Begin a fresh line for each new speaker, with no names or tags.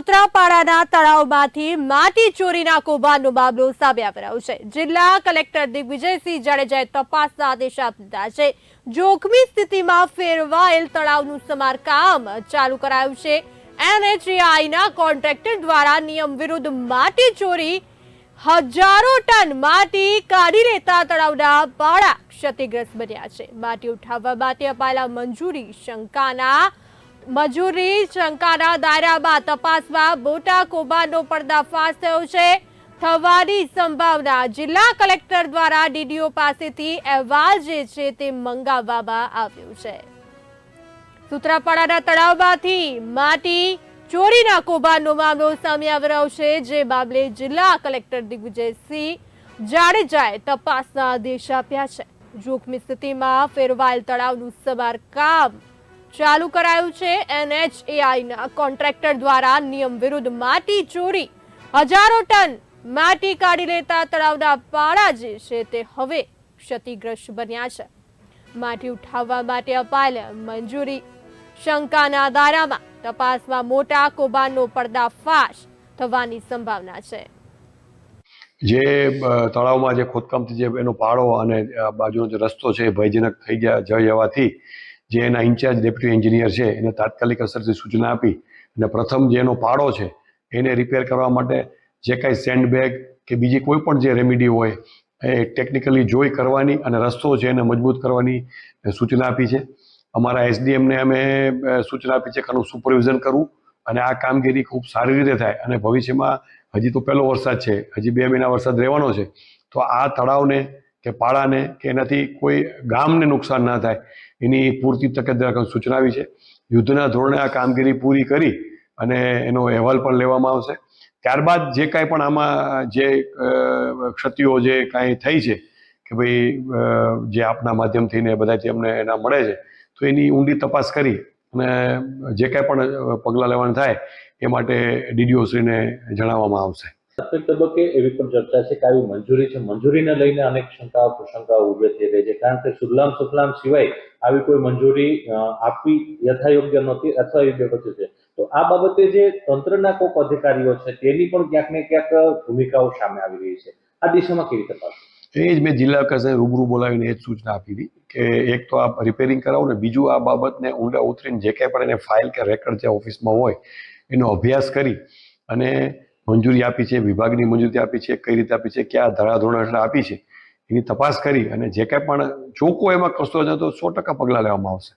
સુત્રાપાડાના તળાવમાંથી માટી ચોરીના કૌભાંડનો મામલો સામે આવી રહ્યો છે. જિલ્લા કલેક્ટર દિગ્વિજયસિંહ જાડેજાએ તપાસના આદેશ આપી દીધા છે. જોખમી સ્થિતિમાં ફેરવાયેલ તળાવનું સમારકામ ચાલુ કરાયું છે. એનએચએઆઈના કોન્ટ્રાક્ટર દ્વારા નિયમ વિરુદ્ધ માટી ચોરી હજારો ટન માટી કાઢી લેતા તળાવના પાડા ક્ષતિગ્રસ્ત બન્યા છે. માટી ઉઠાવવા માટે અપાયેલા મંજૂરી શંકાના મજૂરી, શંકાના દાયરામાં તપાસમાં મોટા કૌભાંડનો પર્દાફાશ થયો છે. થવાની સંભાવના જિલ્લા કલેક્ટર દ્વારા ડીડીઓ પાસેથી અહેવાલ જે છે તે મંગાવવામાં આવ્યો છે. સુત્રાપાડાના તળાવમાંથી માટી ચોરીના કૌભાંડનો મામલો સામે આવી રહ્યો છે. જે મામલે જિલ્લા કલેક્ટર દિગ્વિજયસિંહ જાડેજાએ તપાસના આદેશ આપ્યા છે. જોખમી સ્થિતિમાં ફેરવાયેલ તળાવનું સમારકામ ચાલુ કરાયું છે. એનએચએઆઈના કોન્ટ્રાક્ટર દ્વારા નિયમ વિરુદ્ધ માટી ચોરી. હજારો ટન માટી કાઢી લેતા તળાવના પાળા જે છે તે હવે ક્ષતિગ્રસ્ત બન્યા છે. માટી ઉઠાવવા માટે અપાયેલ મંજૂરી. શંકાના દારામાં તપાસમાં મોટા કૌભાંડનો પર્દાફાશ થવાની સંભાવના છે.
જે તળાવમાં જે ખોદકામથી જે એનો પાળો અને બાજુનો જે રસ્તો છે ભયજનક થઈ ગયા જઈ જવાથી જે એના ઇન્ચાર્જ ડેપ્યુટી એન્જિનિયર છે, એને તાત્કાલિક અસરથી સૂચના આપી અને પ્રથમ જે એનો પાડો છે, એને રિપેર કરવા માટે જે કાંઈ સેન્ડબેગ કે બીજી કોઈ પણ જે રેમેડી હોય, એ ટેકનિકલી જોઈ કરવાની અને રસ્તો છે એને મજબૂત કરવાની સૂચના આપી છે. અમારા એસડીએમને અમે સૂચના આપી છે કે આનું સુપરવિઝન કરવું અને આ કામગીરી ખૂબ સારી રીતે થાય અને ભવિષ્યમાં હજી તો પહેલો વરસાદ છે, હજી બે મહિના વરસાદ રહેવાનો છે, તો આ તળાવને કે પાળાને કે એનાથી કોઈ ગામને નુકસાન ના થાય. એની પૂરતી તકેદારી સૂચનાવી છે. યુદ્ધના ધોરણે આ કામગીરી પૂરી કરી અને એનો અહેવાલ પણ લેવામાં આવશે. ત્યારબાદ જે કાંઈ પણ આમાં, જે ક્ષતિઓ જે કાંઈ થઈ છે કે ભાઈ જે આપના માધ્યમથી ને બધાથી અમને એના મળે છે, તો એની ઊંડી તપાસ કરી અને જે કાંઈ પણ પગલાં લેવાનું થાય એ માટે ડીડીઓશ્રીને જણાવવામાં આવશે.
પ્રાથમિક તબક્કે એવી પણ ચર્ચા છે કે આવી મંજૂરી છે. મંજૂરીને લઈને અનેક શંકાઓ કુશંકાઓ ઊભી થઈ રહી છે. કારણ કે સુજલામ સુફલામ સિવાય આવી કોઈ મંજૂરી આપવી યથાયોગ્ય નહોતી અથવા યોગ્ય પછી છે. તો આ બાબતે જે તંત્રના કોઈક અધિકારીઓ છે, તેની પણ ક્યાંક ને ક્યાંક ભૂમિકાઓ સામે આવી રહી છે. આ દિશામાં કેવી તપાસ
એ જ મેં જિલ્લા કક્ષાએ રૂબરૂ બોલાવીને એ જ સૂચના આપી હતી કે એક તો આ રિપેરિંગ કરાવો ને, બીજું આ બાબતને ઊંડા ઉતરીને જે કંઈ પણ એને ફાઇલ કે રેકર્ડ જે ઓફિસમાં હોય, એનો અભ્યાસ કરી અને મંજૂરી આપી છે, વિભાગની મંજૂરી આપી છે, કઈ રીતે આપી છે, કયા ધારાધોરણ હેઠળ આપી છે, એની તપાસ કરી અને જે કાંઈ પણ ચોખ્ખો એમાં કસતો હશે તો સો ટકા પગલાં લેવામાં આવશે.